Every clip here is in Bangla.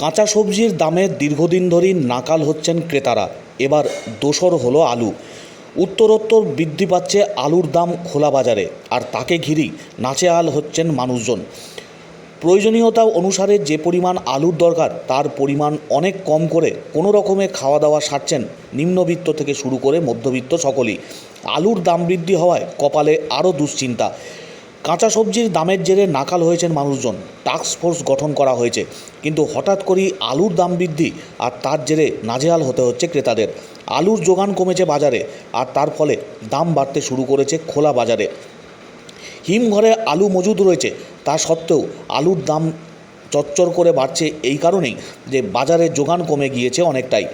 কাঁচা সবজির দামে দীর্ঘদিন ধরেই নাকাল হচ্ছেন ক্রেতারা। এবার দোসর হলো আলু। উত্তরোত্তর বৃদ্ধি পাচ্ছে আলুর দাম খোলা বাজারে, আর তাকে ঘিরেই নাচেহাল হচ্ছেন মানুষজন। প্রয়োজনীয়তা অনুসারে যে পরিমাণ আলুর দরকার, তার পরিমাণ অনেক কম করে কোনো রকমে খাওয়া দাওয়া সারছেন নিম্নবিত্ত থেকে শুরু করে মধ্যবিত্ত সকলেই। আলুর দাম বৃদ্ধি হওয়ায় কপালে আরও দুশ্চিন্তা। কাঁচা সবজির দামের জেরে নাকাল হয়েছেন মানুষজন। টাস্ক ফোর্স গঠন করা হয়েছে। কিন্তু হঠাৎ করেই আলুর দাম বৃদ্ধি আর তার জেরে নাজেহাল হতে হচ্ছে ক্রেতাদের। আলুর যোগান কমেছে বাজারে আর তার ফলে দাম বাড়তে শুরু করেছে খোলা বাজারে। হিমঘরে আলু মজুদ রয়েছে। তা সত্ত্বেও আলুর দাম চচ্চর করে বাড়ছে এই কারণেই যে বাজারে যোগান কমে গিয়েছে অনেকটাই।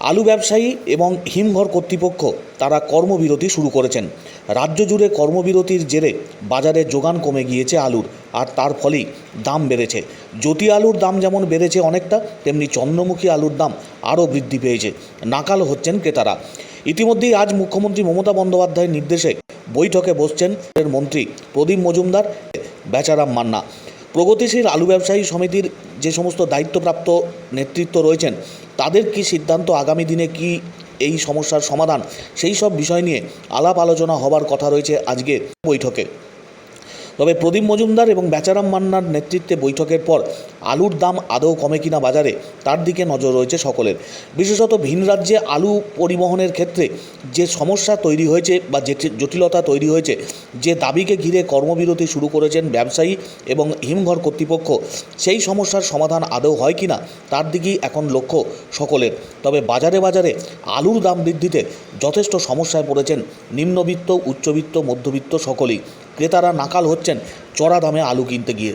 আলু ব্যবসায়ী এবং হিমঘর কর্তৃপক্ষ তারা কর্মবিরতি শুরু করেছেন। রাজ্য জুড়ে কর্মবিরতির জেরে বাজারে যোগান কমে গিয়েছে আলুর, আর তার ফলেই দাম বেড়েছে। জ্যোতি আলুর দাম যেমন বেড়েছে অনেকটা, তেমনি চন্দ্রমুখী আলুর দাম আরও বৃদ্ধি পেয়েছে। নাকাল হচ্ছেন ক্রেতারা। ইতিমধ্যেই আজ মুখ্যমন্ত্রী মমতা বন্দ্যোপাধ্যায়ের নির্দেশে বৈঠকে বসছেন মন্ত্রী প্রদীপ মজুমদার, বেচারাম মান্না। প্রগতিশীল আলু ব্যবসায়ী সমিতির যে সমস্ত দায়িত্বপ্রাপ্ত নেতৃত্ব রয়েছেন, তাদের কি সিদ্ধান্ত আগামী দিনে কি এই সমস্যার সমাধান? সেই সব বিষয় নিয়ে আলাপ আলোচনা হবার কথা রয়েছে আজকে বৈঠকে। তবে প্রদীপ মজুমদার এবং বেচারাম মান্নার নেতৃত্বে বৈঠকের পর আলুর দাম আদৌ কমে কিনা বাজারে তার দিকে নজর রয়েছে সকলের। বিশেষত ভিন রাজ্যে আলু পরিবহনের ক্ষেত্রে যে সমস্যা তৈরি হয়েছে বা যে জটিলতা তৈরি হয়েছে, যে দাবিকে ঘিরে কর্মবিরতি শুরু করেছেন ব্যবসায়ী এবং হিমঘর কর্তৃপক্ষ, সেই সমস্যার সমাধান আদৌ হয় কিনা তার দিকেই এখন লক্ষ্য সকলের। তবে বাজারে বাজারে আলুর দাম বৃদ্ধিতে যথেষ্ট সমস্যায় পড়েছেন নিম্নবিত্ত, উচ্চবিত্ত, মধ্যবিত্ত সকলেই। ক্রেতারা নাকাল হচ্ছেন চড়া দামে আলু কিনতে গিয়ে।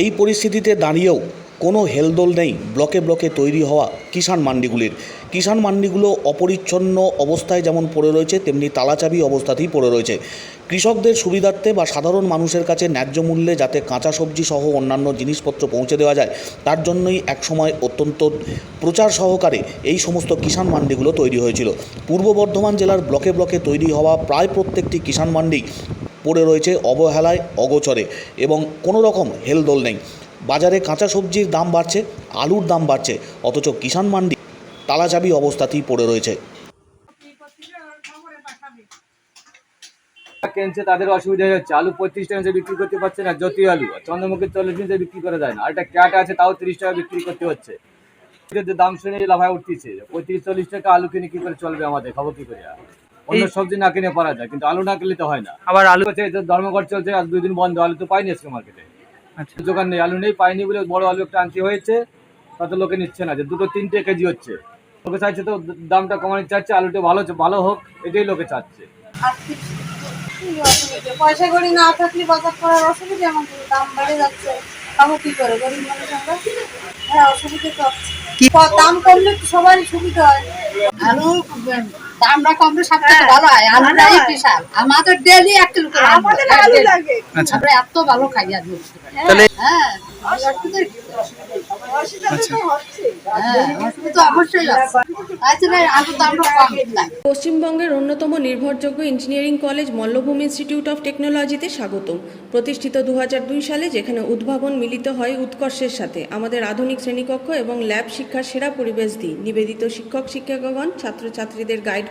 এই পরিস্থিতিতে দাঁড়িয়েও কোনো হেলদোল নেই ব্লকে ব্লকে তৈরি হওয়া কিষাণ মান্ডিগুলির। কিষাণ মান্ডিগুলো অপরিচ্ছন্ন অবস্থায় যেমন পড়ে রয়েছে, তেমনি তালাচাবি অবস্থাতেই পড়ে রয়েছে। কৃষকদের সুবিধার্থে বা সাধারণ মানুষের কাছে ন্যায্য মূল্যে যাতে কাঁচা সবজি সহ অন্যান্য জিনিসপত্র পৌঁছে দেওয়া যায়, তার জন্যই একসময় অত্যন্ত প্রচার সহকারে এই সমস্ত কিষাণ মান্ডিগুলো তৈরি হয়েছিল। পূর্ব বর্ধমান জেলার ব্লকে ব্লকে তৈরি হওয়া প্রায় প্রত্যেকটি কিষাণ মান্ডি পড়ে রয়েছে অবহেলায়, অগোচরে এবং কোনো রকম হেলদোল নেই। বাজারে কাঁচা সবজির দাম বাড়ছে, আলুর দাম বাড়ছে, অথচ কিষাণ মান্ডি তালাচাবি অবস্থাতেই পড়ে রয়েছে। কিনছে তাদের অসুবিধা হচ্ছে। আলু পঁয়ত্রিশ টাকা বিক্রি করতে পারছে না, জ্যোতি আলু। চন্দ্রমুখী চল্লিশ টাকা বিক্রি করা যায় না। আর একটা ক্যাট আছে, তাও তিরিশ টাকা বিক্রি করতে হচ্ছে। দাম শুনে লাভায় উঠতেছে। পঁয়ত্রিশ চল্লিশ টাকা আলু কিনে কি করে চলবে আমাদের? খাব কি করে? অন্য সবজি না কিনে পারা যায় কিন্তু আলু না কিনলে তো হয় না। আবার আলু হচ্ছে ধর্মঘট চলছে আজ দুই দিন বন্ধ আলু তো পাইনি আজকে মার্কেটে আচ্ছা। দোকান নেই আলু নেই পাইনি বলে বড় আলু একটা আনতে হয়েছে তত লোকে নিচ্ছে না যে দুটো তিনটে কেজি হচ্ছে। লোকে চাইছে তো দামটা কমানো চাচ্ছে আলুটা ভালো ভালো হোক এটাই লোকে চাচ্ছে? পয়সা করি না থাকলে বাজার করার অসুবিধা আমাদের দাম বেড়ে যাচ্ছে। খাব কি করে গরিব মানুষ আমরা? হ্যাঁ অসুবিধা তো। কি- দাম কমলে সবারই সুবিধা হয়। আলু কমলে সব ভালো হয়। আলুটাই বিশাল। আমাদের ডেলি এক কিলো করে আমাদের আলু লাগে। আচ্ছা। আমরা এত ভালো খাই তাহলে হ্যাঁ। অসুবিধা তো হচ্ছে। হ্যাঁ আলুর দামটা কম লাগে পশ্চিমবঙ্গের অন্যতম নির্ভরযোগ্য engineering college Mallabhumi institute of টেকনোলজিতে স্বাগতম। প্রতিষ্ঠিত দু হাজার দুই সালে যেখানে উদ্ভাবন মিলিত হয় উৎকর্ষের সাথে। আমাদের আধুনিক শ্রেণীকক্ষ এবং ল্যাব শিক্ষার সেরা পরিবেশ দিই। নিবেদিত শিক্ষক শিক্ষকগণ ছাত্রছাত্রীদের গাইড